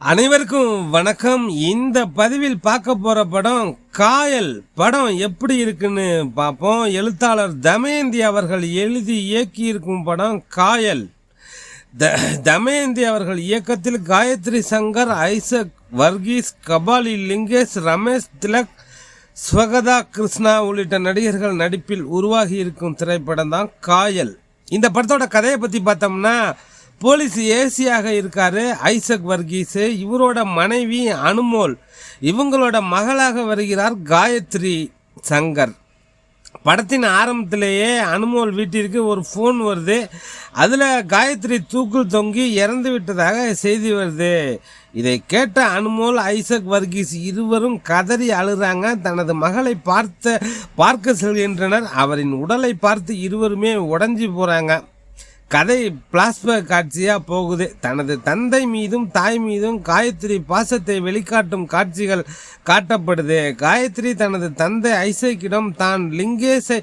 அனைவருக்கும் வணக்கம். இந்த பதிவில் பார்க்க போற படம் காயல். படம் எப்படி இருக்குன்னு பார்ப்போம். எழுத்தாளர் தமயந்தி அவர்கள் எழுதி இயக்கி இருக்கும் படம் காயல். த தமயந்தி அவர்கள் இயக்கத்தில் காயத்ரி சங்கர் ஐசக் வர்கீஸ் கபாலி லிங்கேஷ் ரமேஷ் திலக் ஸ்வகதா கிருஷ்ணா உள்ளிட்ட நடிகர்கள் நடிப்பில் உருவாகி இருக்கும் திரைப்படம் தான் காயல். இந்த படத்தோட கதையை பற்றி பார்த்தோம்னா போலீஸ் ஏசியாக இருக்காரு ஐசக் வர்கீஸ் இவரோட மனைவி அனுமோல். இவங்களோட மகளாக வருகிறார் காயத்ரி சங்கர். படத்தின் ஆரம்பத்திலேயே அனுமோல் வீட்டிற்கு ஒரு ஃபோன் வருது. அதில் காயத்ரி தூக்கில் தொங்கி இறந்து விட்டதாக செய்தி வருது. இதை கேட்ட அனுமோல் ஐசக் வர்கீஸ் இருவரும் கதறி அழுகிறாங்க தனது மகளை பார்த்த பார்க்க செல்கின்றனர். அவரின் உடலை பார்த்து இருவருமே உடஞ்சி போகிறாங்க கதை பிளாஸ்பேக் காட்சியாக போகுது. தனது தந்தை மீதும் தாய் மீதும் காயத்ரி பாசத்தை வெளிக்காட்டும் காட்சிகள் காட்டப்படுது. காயத்ரி தனது தந்தை ஐசக்கிடம் தான் லிங்கேஷை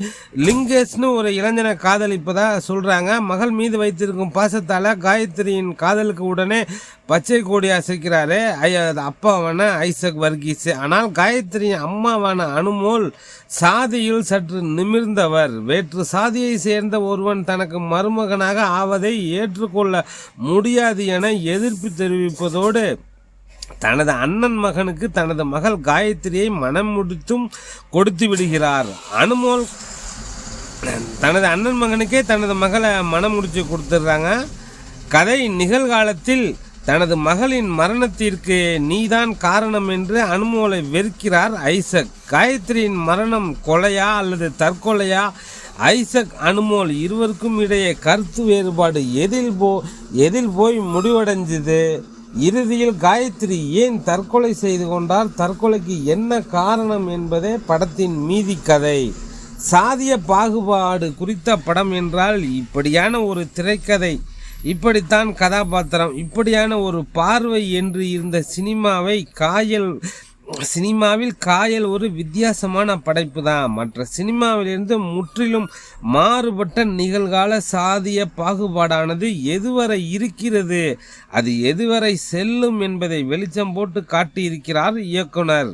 லிங்கேஷ்னு ஒரு இளைஞனை காதலிப்பதா சொல்கிறாங்க மகள் மீது வைத்திருக்கும் பாசத்தால் காயத்ரியின் காதலுக்கு உடனே பச்சை கோடி அசைக்கிறாரு. அப்பாவான ஐசக் வர்கீஸ் ஆனால் காயத்ரியின் அம்மாவான அனுமோல் சாதியில் சற்று நிமிர்ந்தவர். வேற்று சாதியை சேர்ந்த ஒருவன் தனக்கு மருமகனாக ஆவதை ஏற்றுக்கொள்ள முடியாது என எதிர்ப்பு தெரிவிப்பதோடு தனது அண்ணன் மகனுக்கு தனது மகள் காயத்ரியை மனம் முடித்தும் கொடுத்து விடுகிறார். அனுமோல் தனது அண்ணன் மகனுக்கே தனது மகளை மனம் முடிச்சு கொடுத்துட்றாங்க. கதை நிகழ்காலத்தில் தனது மகளின் மரணத்திற்கு நீதான் காரணம் என்று அனுமோலை வெறுக்கிறார் ஐசக். காயத்ரியின் மரணம் கொலையா அல்லது தற்கொலையா? ஐசக் அனுமோல் இருவருக்கும் இடையே கருத்து வேறுபாடு எதில் போ எதில் போய் முடிவடைஞ்சது? இறுதியில் காயத்ரி ஏன் தற்கொலை செய்து கொண்டார்? தற்கொலைக்கு என்ன காரணம் என்பதே படத்தின் மீதி கதை. சாதிய பாகுபாடு குறித்த படம் என்றால் இப்படியான ஒரு திரைக்கதை. இப்படித்தான் கதாபாத்திரம் இப்படியான ஒரு பார்வை என்று இருந்த சினிமாவை காயல் சினிமாவில் காயல் ஒரு வித்தியாசமான படைப்பு தான். மற்ற சினிமாவிலிருந்து முற்றிலும் மாறுபட்ட நிகழ்கால சாதிய பாகுபாடானது எதுவரை இருக்கிறது? அது எதுவரை செல்லும் என்பதை வெளிச்சம் போட்டு காட்டியிருக்கிறார் இயக்குனர்.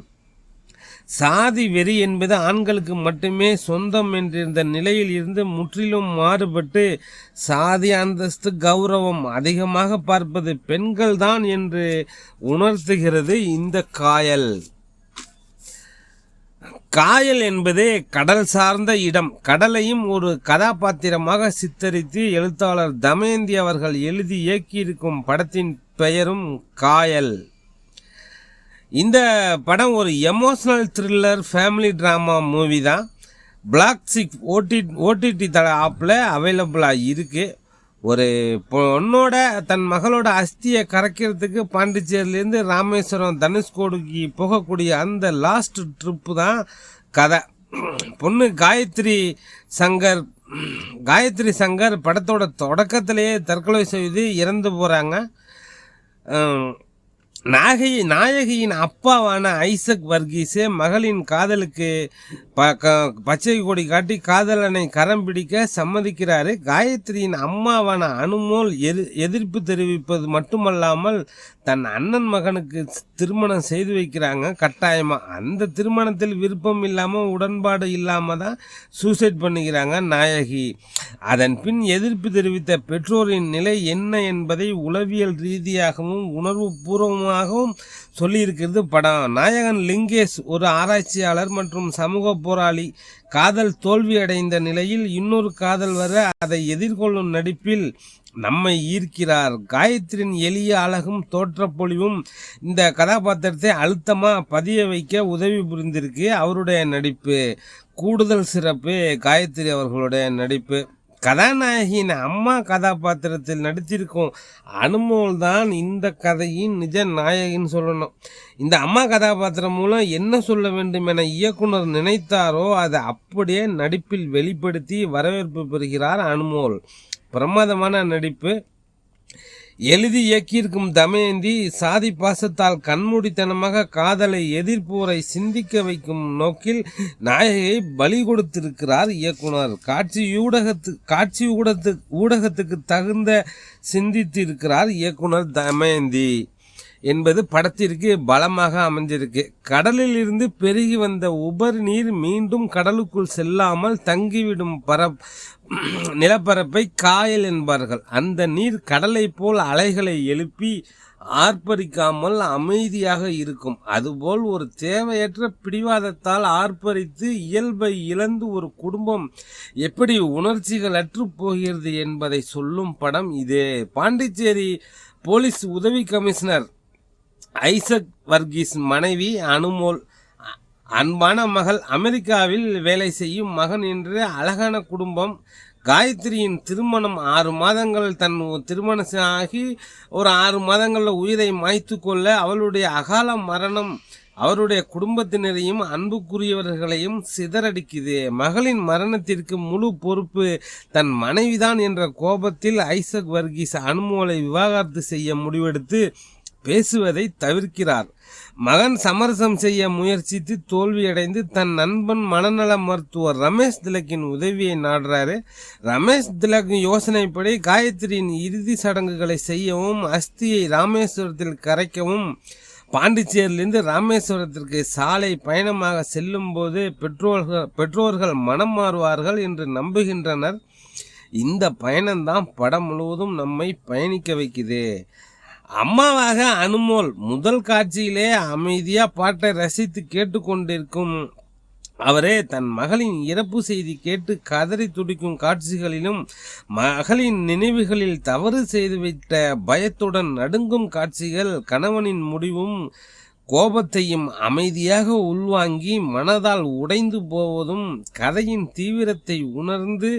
சாதி வெறி என்பது ஆண்களுக்கு மட்டுமே சொந்தம் என்றிருந்த நிலையில் இருந்து முற்றிலும் மாறுபட்டு சாதி அந்தஸ்து கௌரவம் அதிகமாக பார்ப்பது பெண்கள்தான் என்று உணர்த்துகிறது இந்த காயல். காயல் என்பது கடல் சார்ந்த இடம். கடலையும் ஒரு கதாபாத்திரமாக சித்தரித்து எழுத்தாளர் தமயந்தி அவர்கள் எழுதி இயக்கியிருக்கும் படத்தின் பெயரும் காயல். இந்த படம் ஒரு emotional thriller family drama movie தான். பிளாக் சிக் ஓடி ஓடிடி தட ஆப்பில் அவைலபிளாக இருக்குது ஒரு பொண்ணோட தன் மகளோட அஸ்தியை கரைக்கிறதுக்கு பாண்டிச்சேரியிலேருந்து ராமேஸ்வரம் தனுஷ்கோடிக்கு போகக்கூடிய அந்த லாஸ்ட் ட்ரிப்பு தான் கதை. பொண்ணு காயத்ரி சங்கர் காயத்ரி சங்கர் படத்தோட தொடக்கத்திலேயே தற்கொலை செய்து இறந்து போகிறாங்க நாகை நாயகியின் அப்பாவான ஐசக் வர்கீஸே மகளின் காதலுக்கு ப பச்சை கொடி காட்டி காதலனை கரம் பிடிக்க சம்மதிக்கிறாரு. காயத்ரியின் அம்மாவான அனுமோல் எதிர் எதிர்ப்பு தெரிவிப்பது மட்டுமல்லாமல் தன் அண்ணன் மகனுக்கு திருமணம் செய்து வைக்கிறாங்க. கட்டாயமாக அந்த திருமணத்தில் விருப்பம் இல்லாமல் உடன்பாடு இல்லாமல் தான் சூசைட் பண்ணிக்கிறாங்க நாயகி. அதன் பின் எதிர்ப்பு தெரிவித்த பெற்றோரின் நிலை என்ன என்பதை உளவியல் ரீதியாகவும் உணர்வு பூர்வமாகவும் சொல்லியிருக்கிறது படம். நாயகன் லிங்கேஷ் ஒரு ஆராய்ச்சியாளர் மற்றும் சமூக போராளி. காதல் தோல்வியடைந்த நிலையில் இன்னொரு காதல் வர அதை எதிர்கொள்ளும் நடிப்பில் நம்மை ஈர்க்கிறார். காயத்ரியின் எளிய அழகும் தோற்றப்பொழிவும் இந்த கதாபாத்திரத்தை அழுத்தமாக பதிய வைக்க உதவி புரிந்திருக்கு அவருடைய நடிப்பு. கூடுதல் சிறப்பு காயத்ரி அவர்களுடைய நடிப்பு. கதாநாயகியின் அம்மா கதாபாத்திரத்தில் நடித்திருக்கும் அனுமோல் தான் இந்த கதையின் நிஜ நாயகின்னு சொல்லணும். இந்த அம்மா கதாபாத்திரம் மூலம் என்ன சொல்ல வேண்டும் என இயக்குனர் நினைத்தாரோ அதை அப்படியே நடிப்பில் வெளிப்படுத்தி வரவேற்பு பெறுகிறார் அனுமோல். பிரமாதமான நடிப்பு. எழுதி இயக்கியிருக்கும் தமயந்தி சாதி பாசத்தால் கண்மூடித்தனமாக காதலை எதிர்ப்போரை சிந்திக்க வைக்கும் நோக்கில் நாயகியை பலி கொடுத்திருக்கிறார் இயக்குனர். காட்சி ஊடகத்து காட்சி ஊடகத்து ஊடகத்துக்கு தகுந்த சிந்தித்திருக்கிறார் இயக்குனர் தமயந்தி. என்பது படத்திற்கு பலமாக அமைஞ்சிருக்கு. கடலில் இருந்து பெருகி வந்த உபரி நீர் மீண்டும் கடலுக்குள் செல்லாமல் தங்கிவிடும் பர நிலப்பரப்பை காயல் என்பார்கள். அந்த நீர் கடலை போல் அலைகளை எழுப்பி ஆர்ப்பரிக்காமல் அமைதியாக இருக்கும். அதுபோல் ஒரு தேவையற்ற பிடிவாதத்தால் ஆர்ப்பரித்து இயல்பை இழந்து ஒரு குடும்பம் எப்படி உணர்ச்சிகள் அற்று போகிறது என்பதை சொல்லும் படம் இதே. பாண்டிச்சேரி போலீஸ் உதவி கமிஷனர் ஐசக் வர்கீஸ் மனைவி அனுமோல் அன்பான மகள் அமெரிக்காவில் வேலை செய்யும் மகன் என்று அழகான குடும்பம். காயத்ரியின் திருமணம் ஆறு மாதங்கள். தன் திருமணமாகி ஒரு ஆறு மாதங்களில் உயிரை மாய்த்து கொள்ள அவளுடைய அகால மரணம் அவருடைய குடும்பத்தினரையும் அன்புக்குரியவர்களையும் சிதறடிக்குது. மகளின் மரணத்திற்கு முழு பொறுப்பு தன் மனைவிதான் என்ற கோபத்தில் ஐசக் வர்கீஸ் அனுமோலை விவாகரத்து செய்ய முடிவெடுத்து பேசுவதை தவிர்க்கிறார். மகன் சமரசம் செய்ய முயற்சித்து தோல்வியடைந்து தன் நண்பன் மனநல மருத்துவர் ரமேஷ் திலக்கின் உதவியை நாடுறாரு. ரமேஷ் திலக் யோசனைப்படி காயத்ரியின் இறுதி சடங்குகளை செய்யவும் அஸ்தியை ராமேஸ்வரத்தில் கரைக்கவும் பாண்டிச்சேரியிலிருந்து ராமேஸ்வரத்திற்கு சாலை பயணமாக செல்லும் போது பெற்றோர்கள் பெற்றோர்கள் மனம் மாறுவார்கள் என்று நம்புகின்றனர். இந்த பயணம்தான் படம் முழுவதும் நம்மை பயணிக்க வைக்குது. அம்மாவாக அனுமோல் முதல் காட்சியிலே அமைதியா பாட்டை ரசித்து கேட்டுக்கொண்டிருக்கும் அவரே தன் மகளின் இறப்பு செய்தி கேட்டு கதறி துடிக்கும் காட்சிகளிலும் மகளின் நினைவுகளில் தவறு செய்துவிட்ட பயத்துடன் நடுங்கும் காட்சிகள் கணவனின் முடிவும் கோபத்தையும் அமைதியாக உள்வாங்கி மனதால் உடைந்து போவதும் கதையின் தீவிரத்தை உணர்ந்து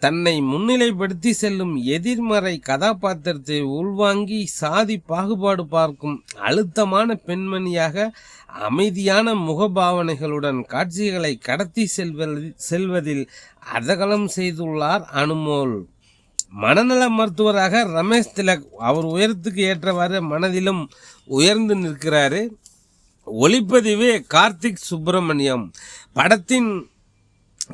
தன்னை முன்னிலைப்படுத்தி செல்லும் எதிர்மறை கதாபாத்திரத்தை உள்வாங்கி சாதி பாகுபாடு பார்க்கும் அழுத்தமான பெண்மணியாக அமைதியான முகபாவனைகளுடன் காட்சிகளை கடத்தி செல்வது செல்வதில் அதகலம் செய்துள்ளார் அனுமோல். மனநல மருத்துவராக ரமேஷ் திலக் அவர் உயரத்துக்கு ஏற்றவாறு மனதிலும் உயர்ந்து நிற்கிறாரு. ஒளிப்பதிவே கார்த்திக் சுப்பிரமணியம். படத்தின்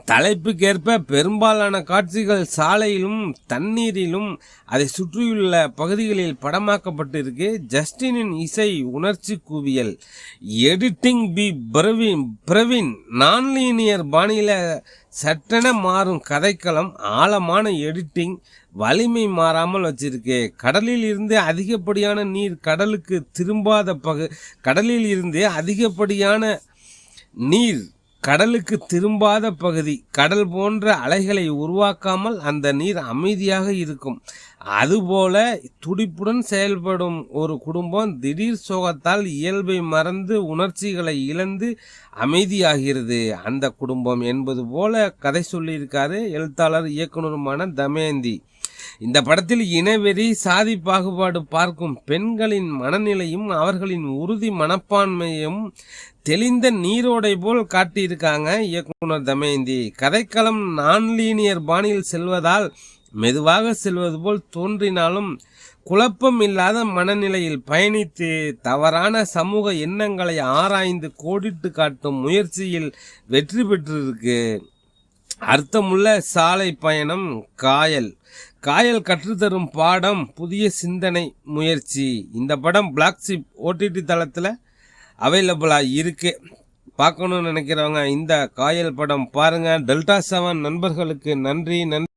தலைப்புக்கேற்ப பெரும்பாலான காட்சிகள் சாலையிலும் தண்ணீரிலும் அதை சுற்றியுள்ள பகுதிகளில் படமாக்கப்பட்டிருக்கு. ஜஸ்டினின் இசை உணர்ச்சி குவியல். எடிட்டிங் பி பிரவீன் பிரவீன் நான்லீனியர் பாணியில் சட்டென மாறும் கதைக்களம் ஆழமான எடிட்டிங் வலிமை மாறாமல் வச்சிருக்கு. கடலில் இருந்து அதிகப்படியான நீர் கடலுக்கு திரும்பாத பகு கடலில் இருந்து அதிகப்படியான நீர் கடலுக்கு திரும்பாத பகுதி கடல் போன்ற அலைகளை உருவாக்காமல் அந்த நீர் அமைதியாக இருக்கும். அதுபோல துடிப்புடன் செயல்படும் ஒரு குடும்பம் திடீர் சோகத்தால் இயல்பை மறந்து உணர்ச்சிகளை இழந்து அமைதியாகிறது. அந்த குடும்பம் என்பது போல கதை சொல்லியிருக்காரு எழுத்தாளர் இயக்குனருமான தமேந்தி இந்த படத்தில் இனவெறி சாதி பாகுபாடு பார்க்கும் பெண்களின் மனநிலையும் அவர்களின் உறுதி மனப்பான்மையும் தெளிந்த நீரோடை போல் காட்டியிருக்காங்க இயக்குனர் தமயந்தி. கதைக்களம் நான்லீனியர் பாணியில் செல்வதால் மெதுவாக செல்வது போல் தோன்றினாலும் குழப்பம் இல்லாத மனநிலையில் பயணித்து தவறான சமூக எண்ணங்களை ஆராய்ந்து கோடிட்டு காட்டும் முயற்சியில் வெற்றி பெற்றிருக்கு. அர்த்தமுள்ள சாலை பயணம் காயல். காயல் கற்றுத்தரும் பாடம் புதிய சிந்தனை முயற்சி. இந்த படம் பிளாக் ஷிப் ஓடிடி தளத்தில் அவைலபிளாக இருக்கு. பார்க்கணும்னு நினைக்கிறவங்க இந்த காயல் படம் பாருங்கள் டெல்டா செவன் நண்பர்களுக்கு நன்றி நன்றி.